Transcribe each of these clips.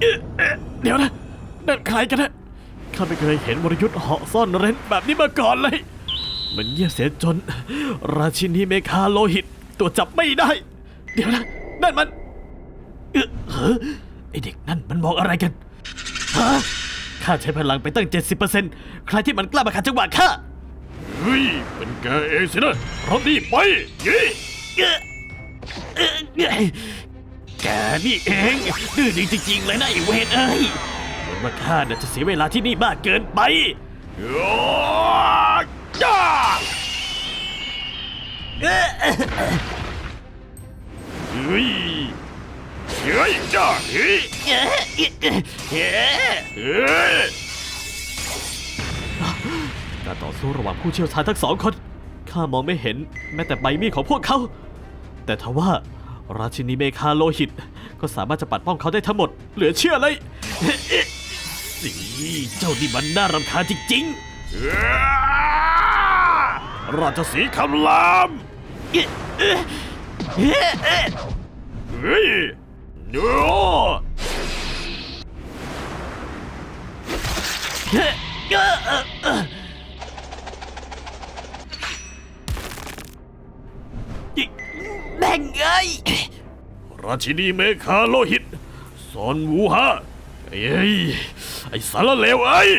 เอ๊ะเอ๊ะเดี๋ยวนะนั่นใครกันนะข้าไม่เคยเห็นวรยุทธ์เหาะซ่อนเร้นแบบนี้มาก่อนเลย มันเงียบเสียจน ราชินีเมคาโลหิต ตัวจับไม่ได้ เดี๋ยวนะนั่นมันเออเฮ้อไอเด็กนั่นมันบอกอะไรกันฮะข้าใช้พลังไปตั้ง 70%ใครที่มันกล้ามาขัดจังหวะข้าเฮ้ยเป็นแกเองสินะพร้อมดีไปยี่ แกนี่เองดื้อดีจริงๆเลยนะไอเวนเอ้ยเหมือนว่าข้าน่ะจะเสียเวลาที่นี่มากเกินไปโอ้จ้าเฮ้ยเฮ้ยจ้าเฮ้ยเฮ้ยการต่อสู้ระหว่างผู้เชี่ยวชาญทั้งสองคนข้ามองไม่เห็นแม้แต่ใบมีดของพวกเขา แต่ทว่า ราชินีเมคาโลหิต ก็สามารถจะปัดป้องเขาได้ทั้งหมด เหลือเชื่อเลยสีเจ้านี่มันน่ารำคาญจริงๆราชสีคำรามเอ๊ะเอ๊ะเอ๊ะเอ๊ะเฮ้ย งเอ้ยราชินีเมคาโลหิตซอนวูฮาเอ้ยไอ้สารเลวไอ้ย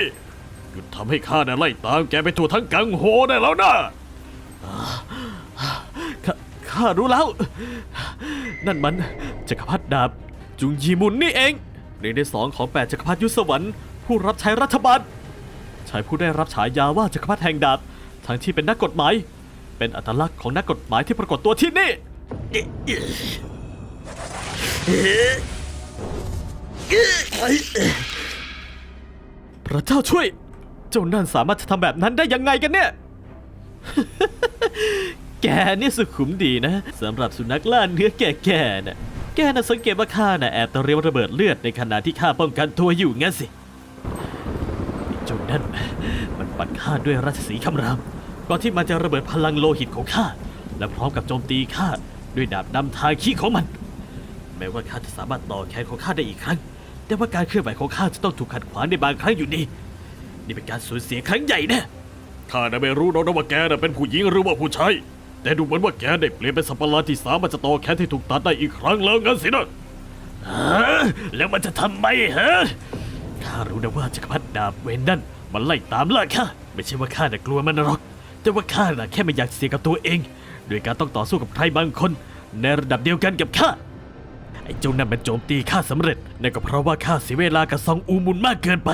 หยุดทำให้ข้าน่ะไล่ตามแกไปทั่วทั้งกังโฮได้แล้วนะข้าข้ารู้แล้ว นั่นมันจักรพรรดิดาบ จุงยีมุนนี่เองหนึ่งในสองของแปดจักรพรรดิยุทธสวรรค์ผู้รับใช้รัฐบาลชายผู้ได้รับฉายาว่าจักรพรรดิแห่งดาบทั้งที่เป็นนักกฎหมาย เป็นอัตลักษณ์ของนักกฎหมายที่ปรากฏตัวที่นี่ พระเจ้าช่วย เจ้านั่นสามารถจะทำแบบนั้นได้ยังไงกันเนี่ย แกนี่สุขุมดีนะสำหรับสุนัขล่าเนื้อแก่ๆน่ะ แกน่ะสังเกตว่าข้าน่ะแอบตะเรียมระเบิดเลือดในขณะที่ข้าป้องกันตัวอยู่งั้นสิเจ้านั่นมันปัดข้าด้วยราชสีคำรามก่อนที่มันจะระเบิดพลังโลหิตของข้าและพร้อมกับโจมตีข้า ด้วยดาบนำทางขี้ของมัน แม้ว่าข้าจะสามารถต่อแขนของข้าได้อีกครั้ง แต่ว่าการเคลื่อนไหวของข้าจะต้องถูกขัดขวางในบางครั้งอยู่ดี นี่เป็นการสูญเสียครั้งใหญ่แนะข้าน่ะไม่รู้หรอกนะว่าแกน่ะเป็นผู้หญิงหรือว่าผู้ชาย แต่ดูเหมือนว่าแกได้เปลี่ยนเป็นสัตว์ประหลาดที่สามารถจะต่อแขนที่ถูกตัดได้อีกครั้งแล้วงั้นสินะฮะแล้วมันจะทำไมฮะ ข้ารู้นะว่าจักรพรรดิดาบเวนนั่นมันไล่ตามล่าข้า ไม่ใช่ว่าข้าน่ะกลัวมันหรอก แต่ว่าข้าน่ะแค่ไม่อยากเสี่ยงกับตัวเอง โดยการต้องต่อสู้กับใครบางคน ในระดับเดียวกันกับข้าไอ้เจ้านั่นมันโจมตีข้าสำเร็จนั่นก็เพราะว่าข้าเสียเวลากับซองอูมุนมากเกินไป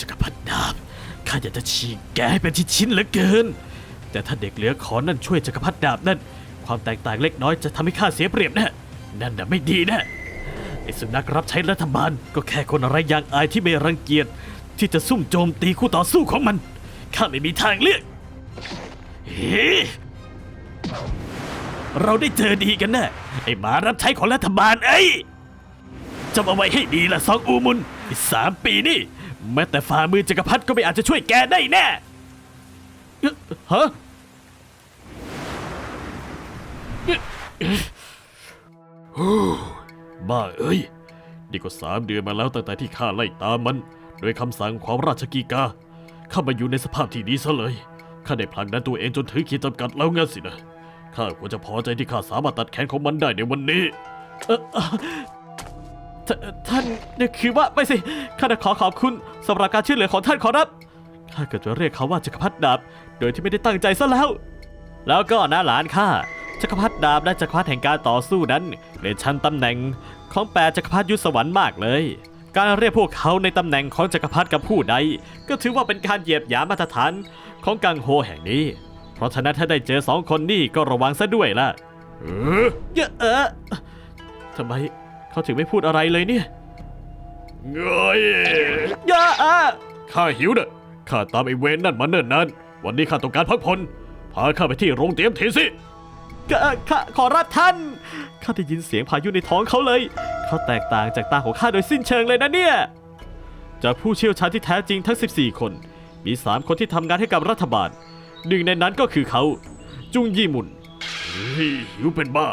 จักรพรรดิดาบข้าอยากจะฉีกแกให้เป็นชิ้นๆเหลือเกิน แต่ถ้าเด็กเหลือขอนั่นช่วยจักรพรรดิดาบนั่น ความแตกต่างเล็กน้อยจะทำให้ข้าเสียเปรียบแนะนั่นน่ะไม่ดีแนะไอ้สุนัขรับใช้รัฐบาลก็แค่คนอะไรอย่างอายที่ไม่รังเกียจที่จะซุ่มโจมตีคู่ต่อสู้ของมันข้าไม่มีทางเลือกเฮ้ เราได้เจอดีกันแน่ไอ้หมารับใช้ของรัฐบาลเอ้ยจำเอาไว้ให้ดีละซองอูมุนอีกสามปีนี่แม้แต่ฝ่ามือจักรพรรดิก็ไม่อาจจะช่วยแกได้แน่เอ๊ะฮะเอ๊ะเอ๊ะโอ้บ้าเอ้ย นี่ก็สามเดือนมาแล้วตั้งแต่ที่ข้าไล่ตามมัน โดยคำสั่งของราชกีกาข้ามาอยู่ในสภาพที่ดีซะเลยข้าได้ผลักดันตัวเองจนถึงขีดจำกัดแล้วงั้นสินะ ข้าควรจะพอใจที่ข้าสามารถตัดแขนของมันได้ในวันนี้เออทท่านเนี่ยคือว่าไม่สิข้าจะขอขอบคุณสำหรับการช่วยเหลือของท่านขอรับข้าเกิดจะเรียกเขาว่าจักรพรรดิดาบ โดยที่ไม่ได้ตั้งใจซะแล้ว แล้วก็นะหลานข้าจักรพรรดิดาบและจักรพรรดิแห่งการต่อสู้นั้นเรียนชั้นตำแหน่งของแปดจักรพรรดิยุทธสวรรค์มากเลย การเรียกพวกเขาในตำแหน่งของจักรพรรดิกับผู้ใด ก็ถือว่าเป็นการเหยียบหยามมาตรฐานของกังโฮแห่งนี้ เพราะฉะนั้นถ้าได้เจอสองคนนี่ก็ระวังซะด้วยล่ะเออเยอะเออทำไมเขาถึงไม่พูดอะไรเลยเนี่ยเงยเยอะเออข้าหิวเนอะข้าตามไอ้เวนนั่นมาเนิ่นนานวันนี้ข้าต้องการพักผ่อนพาข้าไปที่โรงเตรียมทีสิก็ข้าขอรับท่านข้าได้ยินเสียงพายุในท้องเขาเลยเขาแตกต่างจากตาของข้าโดยสิ้นเชิงเลยนะเนี่ยจากผู้เชี่ยวชาญที่แท้จริงทั้ง 14 คน มี 3 คนที่ทำงานให้กับรัฐบาล หนึ่งในนั้นก็คือเขา จุงยี่หมุนเฮ้ยหิวเป็นบ้า